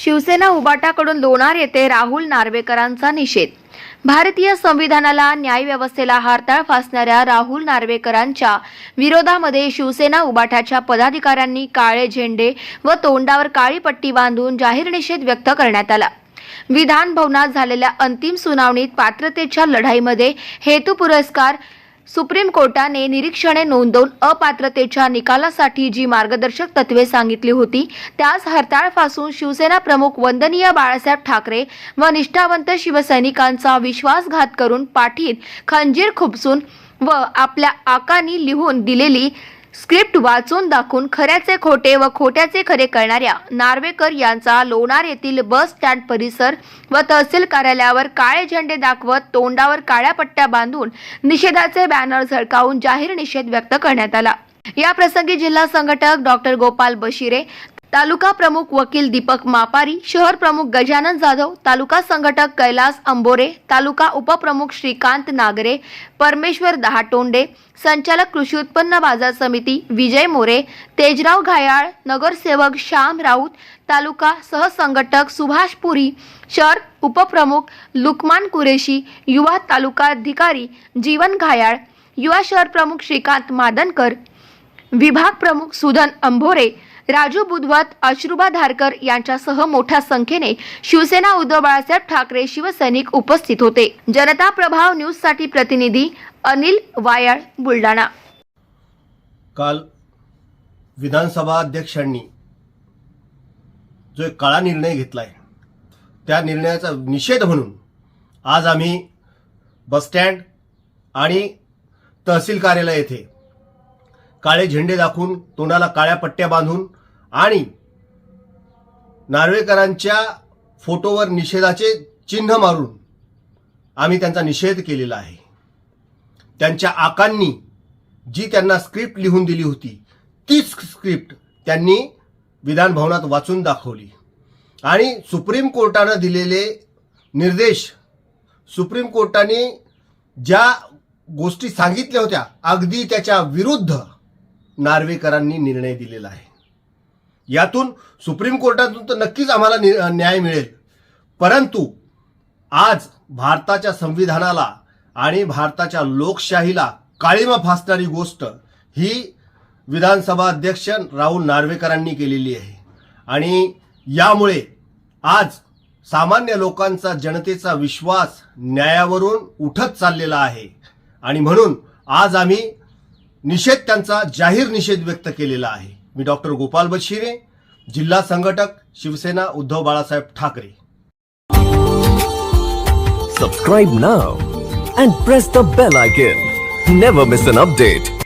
शिवसेना उबाटाकडून लोणार येथे राहुल नार्वेकरांचा निषेध. भारतीय संविधानाला न्यायव्यवस्थेला हारताळ फासणाऱ्या राहुल नार्वेकरांच्या विरोधामध्ये शिवसेना उबाटाच्या पदाधिकाऱ्यांनी काळे झेंडे व तोंडावर काळी पट्टी बांधून जाहीर निषेध व्यक्त करण्यात आला. विधान भवनात झालेल्या अंतिम सुनावणीत पात्रतेच्या लढाईमध्ये हेतू पुरस्कार सुप्रीम कोर्टाने निरीक्षणे नोंदवून अपात्रतेच्या निकालासाठी जी मार्गदर्शक तत्वे सांगितली होती त्यास हरताळपासून शिवसेना प्रमुख वंदनीय बाळासाहेब ठाकरे व निष्ठावंत शिवसैनिकांचा विश्वासघात करून पाठीत खंजीर खुपसून व आपल्या आकानी लिहून दिलेली स्क्रिप्ट वाचून दाखवून खऱ्याचे खोटे व खोट्याचे खरे करणाऱ्या नार्वेकर यांचा लोणार येथील बस स्टँड परिसर व तहसील कार्यालयावर काळे झेंडे दाखवत तोंडावर काळ्या पट्ट्या बांधून निषेधाचे बॅनर झळकावून जाहीर निषेध व्यक्त करण्यात आला. या प्रसंगी जिल्हा संघटक डॉक्टर गोपाल बशिरे तालुका प्रमुख वकील दीपक मापारी शहर प्रमुख गजानन जाधव तालुका संघटक कैलास अंबोरे तालुका उपप्रमुख श्रीकांत नागरे परमेश्वर दहाटोंडे संचालक कृषी उत्पन्न बाजार समिती विजय मोरे तेजराव घायाळ नगरसेवक श्याम राऊत तालुका सहसंघटक सुभाष पुरी शहर उपप्रमुख लुकमान कुरेशी युवा तालुका अधिकारी जीवन घायाळ युवा शहर प्रमुख श्रीकांत मादनकर विभाग प्रमुख सुधन अंभोरे राजू बुधवत अश्रुबा धारकर यांच्यासह मोठ्या संख्येने शिवसेना उद्धव बाळासाहेब ठाकरे शिवसैनिक उपस्थित होते. जनता प्रभाव न्यूजसाठी प्रतिनिधी अनिल वायाळ बुलढाणा. काल विधानसभा अध्यक्षांनी जो एक काळा निर्णय घेतला आहे त्या निर्णयाचा निषेध म्हणून आज आम्ही बसस्टँड आणि तहसील कार्यालय येथे काळे झेंडे दाखवून तोंडाला काळ्या पट्ट्या बांधून आणि नार्वेकरांच्या फोटोवर निषेधाचे चिन्ह मारून आम्ही त्यांचा निषेध केलेला आहे. त्यांच्या आकांनी जी त्यांना स्क्रिप्ट लिहून दिली होती तीच स्क्रिप्ट त्यांनी विधान भवनात वाचून दाखवली. आणि सुप्रीम कोर्टानं दिलेले निर्देश सुप्रीम कोर्टाने ज्या गोष्टी सांगितल्या होत्या अगदी त्याच्या विरुद्ध नार्वेकरांनी निर्णय दिलेला आहे. यातून सुप्रीम कोर्टातून तर नक्कीच आम्हाला नि- न्याय मिळेल. परंतु आज भारताच्या संविधानाला आणि भारताच्या लोकशाहीला काळीमा फासणारी गोष्ट ही विधानसभा अध्यक्ष राहुल नार्वेकरांनी केलेली आहे. आणि यामुळे आज सामान्य लोकांचा जनतेचा विश्वास न्यायावरून उठत चाललेला आहे. आणि म्हणून आज आम्ही निषेध त्यांचा जाहीर निषेध व्यक्त केलेला आहे. मी डॉक्टर गोपाल बशिरे जिल्हा संघटक Shivsena Uddhav Balasaheb Thackeray. Subscribe now and press the bell icon never miss an update